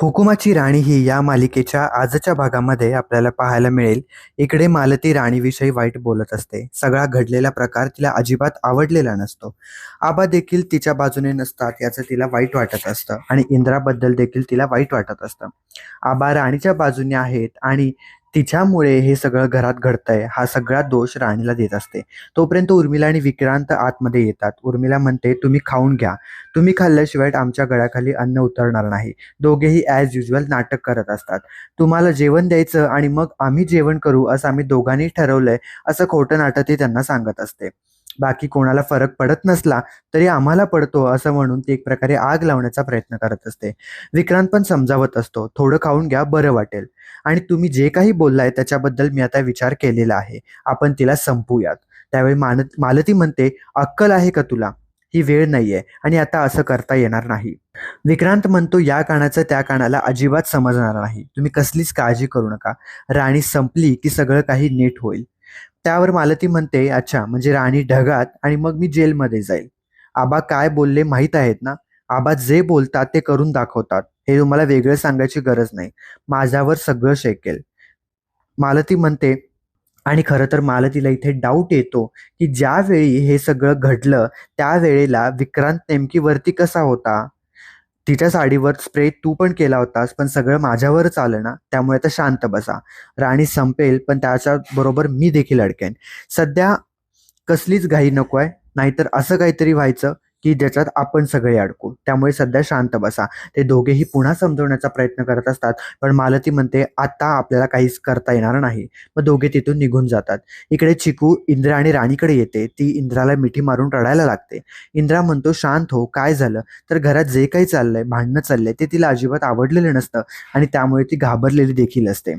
हुकुमाची राणी ही या मालिकेच्या आजच्या भागामध्ये आपल्याला पाहायला मिळेल. इकडे मालती राणीविषयी वाईट बोलत असते. सगळा घडलेला प्रकार तिला अजिबात आवडलेला नसतो. आबा देखील तिच्या बाजूने नसतात याचं तिला वाईट वाटत असतं. आणि इंद्राबद्दल देखील तिला वाईट वाटत असतं. आबा राणीच्या बाजूने आहेत आणि तिच्यामुळे हे सगळं घरात घडतंय. हा सगळा दोष राणीला देत असते. तोपर्यंत उर्मिला आणि विक्रांत आतमध्ये येतात. उर्मिला म्हणते तुम्ही खाऊन घ्या. तुम्ही खाल्ल्याशिवाय आमच्या गळ्याखाली अन्न उतरणार नाही. दोघेही ॲज युजल नाटक करत असतात. तुम्हाला जेवण द्यायचं आणि मग आम्ही जेवण करू असं आम्ही दोघांनी ठरवलंय असं खोटं नाटक ते त्यांना सांगत असते. बाकी कोणाला फरक पडत नसला तरी आम्हाला पडतो असं म्हणून ती एक प्रकारे आग लावण्याचा प्रयत्न करत असते. विक्रांत पण समजावत असतो थोडं खाऊन घ्या बरं वाटेल. आणि तुम्ही जे काही बोललाय त्याच्याबद्दल मी आता विचार केलेला आहे. आपण तिला संपूयात त्यावेळी मानत मालती म्हणते अक्कल आहे का तुला? ही वेळ नाहीये आणि आता असं करता येणार नाही. विक्रांत म्हणतो या कानाचं त्या कानाला अजिबात समजणार नाही. तुम्ही कसलीच काळजी करू नका. राणी संपली की सगळं काही नीट होईल. त्यावर मालती म्हणते अच्छा म्हणजे राणी ढगात आणि मग मी जेलमध्ये जाईल. आबा काय बोलले माहीत आहेत ना? आबा जे बोलतात ते करून दाखवतात. हे तुम्हाला वेगळं सांगायची गरज नाही. माझ्यावर सगळं शेकेल. मालती म्हणते आणि खरं तर मालतीला इथे डाऊट येतो की ज्यावेळी हे सगळं घडलं त्यावेळेला विक्रांत नेमकी वरती कसा होता? तिच्या साडीवर स्प्रे तू पण केला होतास पण सगळं माझ्यावरच आलं ना? त्यामुळे आता शांत बसा. राणी संपेल पण त्याच्या बरोबर मी देखील अडकेन. सध्या कसलीच घाई नको आहे नाहीतर असं काहीतरी व्हायचं की ज्याच्यात आपण सगळे अडकू. त्यामुळे सध्या शांत बसा. ते दोघेही पुन्हा समजवण्याचा प्रयत्न करत असतात पण मालती म्हणते आता आपल्याला काहीच करता येणार नाही. मग दोघे तिथून निघून जातात. इकडे चिकू इंद्रा आणि राणीकडे येते. ती इंद्राला मिठी मारून रडायला लागते. इंद्रा म्हणतो शांत हो काय झालं? तर घरात जे काही चाललंय भांडणं चाललंय ते तिला अजिबात आवडलेलं नसतं आणि त्यामुळे ती घाबरलेली देखील असते.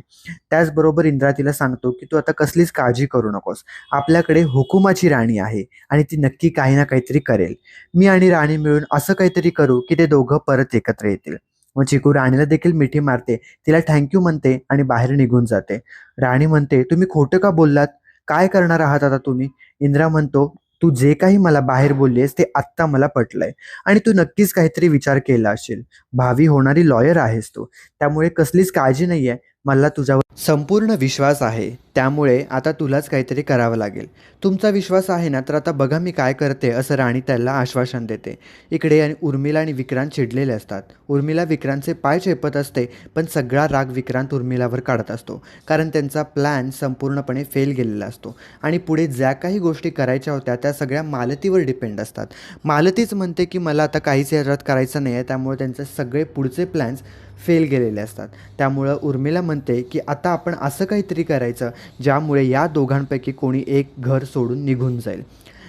त्याचबरोबर इंद्रा तिला सांगतो की तू आता कसलीच काळजी करू नकोस. आपल्याकडे हुकुमाची राणी आहे आणि ती नक्की काही ना काहीतरी करेल. मी आणि राणी मिळून असं काहीतरी करू की ते दोघं परत एकत्र येतील. मग चिकू राणीला देखील मिठी मारते. तिला थँक्यू म्हणते आणि बाहेर निघून जाते. राणी म्हणते तुम्ही खोटं का बोललात? काय करणार आहात आता तुम्ही? इंद्रा म्हणतो तू जे काही मला बाहेर बोललीस ते आत्ता मला पटलंय आणि तू नक्कीच काहीतरी विचार केला असेल. भावी होणारी लॉयर आहेस तू. त्यामुळे कसलीच काळजी नाहीये. मला तुझ्यावर संपूर्ण विश्वास आहे. त्यामुळे आता तुलाच काहीतरी करावं लागेल. तुमचा विश्वास आहे ना तर आता बघा मी काय करते असं राणी त्याला आश्वासन देते. इकडे आणि उर्मिला आणि विक्रांत चिडलेले असतात. उर्मिला विक्रांतचे पाय चेपत असते पण सगळा राग विक्रांत उर्मिलावर काढत असतो. कारण त्यांचा प्लॅन संपूर्णपणे फेल गेलेला असतो. आणि पुढे ज्या काही गोष्टी करायच्या होत्या त्या सगळ्या मालतीवर डिपेंड असतात. मालतीच म्हणते की मला आता काहीच याच्यात करायचं नाही आहे त्यामुळे त्यांचे सगळे पुढचे प्लॅन्स फेल गेलेले असतात. त्यामुळं उर्मिला म्हणते की आता आपण असं काहीतरी करायचं ज्यामुळे या दोघांपैकी कोणी एक घर सोडून निघून जाईल.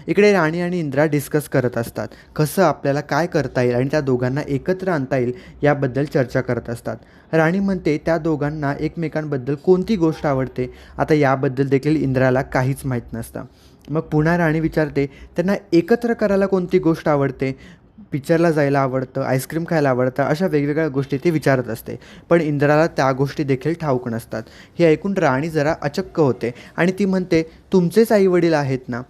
इकडे राणी आणि इंद्रा डिस्कस करत असतात. कसं आपल्याला काय करता येईल आणि त्या दोघांना एकत्र आणता येईल याबद्दल चर्चा करत असतात. राणी म्हणते त्या दोघांना एकमेकांबद्दल कोणती गोष्ट आवडते? आता याबद्दल देखील इंद्राला काहीच माहीत नसतं. मग पुन्हा राणी विचारते त्यांना एकत्र करायला कोणती गोष्ट आवडते? पिक्चरला जायला आवडतं आईस्क्रीम खायला आवडतं अशा वेगवेगळ्या गोष्टी ती विचारत असते. पण इंद्राला त्या गोष्टी देखील ठाऊक नसतात. हे ऐकून राणी जरा अचक्क होते आणि ती म्हणते तुमचेच आईवडील आहेत ना?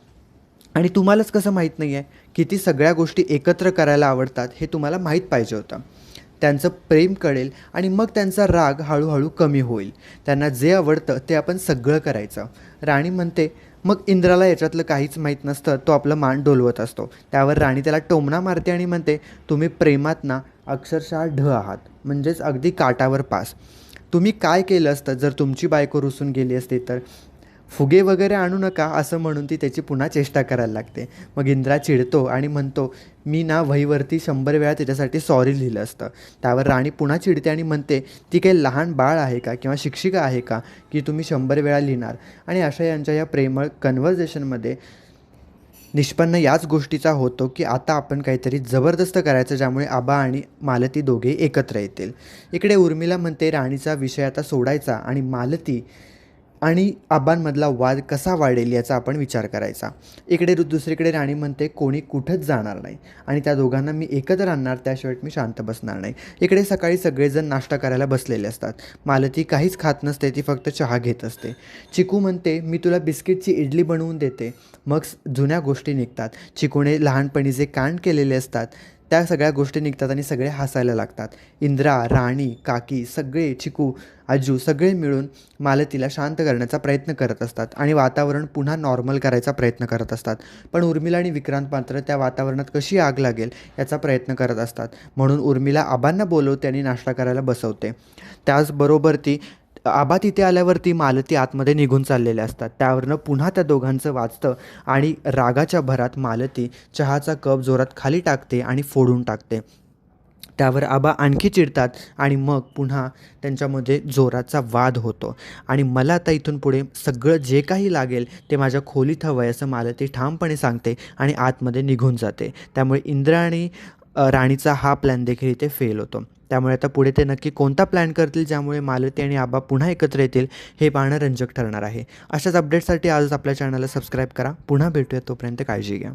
आणि तुम्हालाच कसं माहीत नाही आहे की ती सगळ्या गोष्टी एकत्र करायला आवडतात हे तुम्हाला माहीत पाहिजे होतं. त्यांचं प्रेम कळेल आणि मग त्यांचा राग हळूहळू कमी होईल. त्यांना जे आवडतं ते आपण सगळं करायचं. राणी म्हणते मग इंद्राला याच्यातलं काहीच माहीत नसतं तो आपलं मान डोलवत असतो. त्यावर राणी त्याला टोमणा मारते आणि म्हणते तुम्ही प्रेमात ना अक्षरशः ढ आहात म्हणजेच अगदी काटावर पास. तुम्ही काय केलं असतं? जर तुमची बायको रुसून गेली असती तर फुगे वगैरे आणू नका असं म्हणून ती त्याची पुन्हा चेष्टा करायला लागते. मग इंद्रा चिडतो आणि म्हणतो मी ना वहीवरती शंभर वेळा त्याच्यासाठी सॉरी लिहिलं असतं. त्यावर राणी पुन्हा चिडते आणि म्हणते ती काही लहान बाळ आहे का किंवा शिक्षिका आहे का की तुम्ही शंभर वेळा लिहिणार? आणि अशा यांच्या या प्रेमळ कन्व्हर्जेशनमध्ये निष्पन्न याच गोष्टीचा होतो की आता आपण काहीतरी जबरदस्त करायचं ज्यामुळे आबा आणि मालती दोघे एकत्र येतील. इकडे उर्मिला म्हणते राणीचा विषय आता सोडायचा आणि मालती आणि आबांमधला वाद कसा वाढेल याचा आपण विचार करायचा. इकडे रु- दुसरीकडे राणी म्हणते कोणी कुठंच जाणार नाही. आणि त्या दोघांना मी एकत्र आणणार त्याशिवाय मी शांत बसणार नाही. इकडे सकाळी सगळेजण नाश्ता करायला बसलेले असतात. मालती काहीच खात नसते ती फक्त चहा घेत असते. चिकू म्हणते मी तुला बिस्किटची इडली बनवून देते. मग जुन्या गोष्टी निघतात. चिकूने लहानपणी जे कांड केलेले असतात. त्या सगळ्या गोष्टी निघतात आणि सगळे हसायला लागतात. इंद्रा राणी काकी सगळे चिकू आजू सगळे मिळून मालतीला शांत करण्याचा प्रयत्न करत असतात आणि वातावरण पुन्हा नॉर्मल करायचा प्रयत्न करत असतात. पण उर्मिला आणि विक्रांत मात्र त्या वातावरणात कशी आग लागेल याचा प्रयत्न करत असतात. म्हणून उर्मिला आबांना बोलवते आणि नाश्ता करायला बसवते. त्याचबरोबर ती आबा तिथे आल्यावरती मालती आतमध्ये निघून चाललेल्या असतात. त्यावरनं पुन्हा त्या दोघांचं वाचतं आणि रागाच्या भरात मालती चहाचा कप जोरात खाली टाकते आणि फोडून टाकते. त्यावर आबा आणखी चिडतात आणि मग पुन्हा त्यांच्यामध्ये जोराचा वाद होतो. आणि मला आता इथून पुढे सगळं जे काही लागेल ते माझ्या खोलीत हवं आहे असं मालती ठामपणे सांगते आणि आतमध्ये निघून जाते. त्यामुळे इंद्राणी आणि राणीचा हा प्लॅन देखील इथे फेल होतो. त्यामुळे आता पुढे ते नक्की कोणता प्लॅन करतील ज्यामुळे मालती आणि आबा पुन्हा एकत्र येतील हे पाहणं रंजक ठरणार आहे. अशाच अपडेट्ससाठी आजच आपल्या चॅनलला सबस्क्राईब करा. पुन्हा भेटूया तोपर्यंत काळजी घ्या.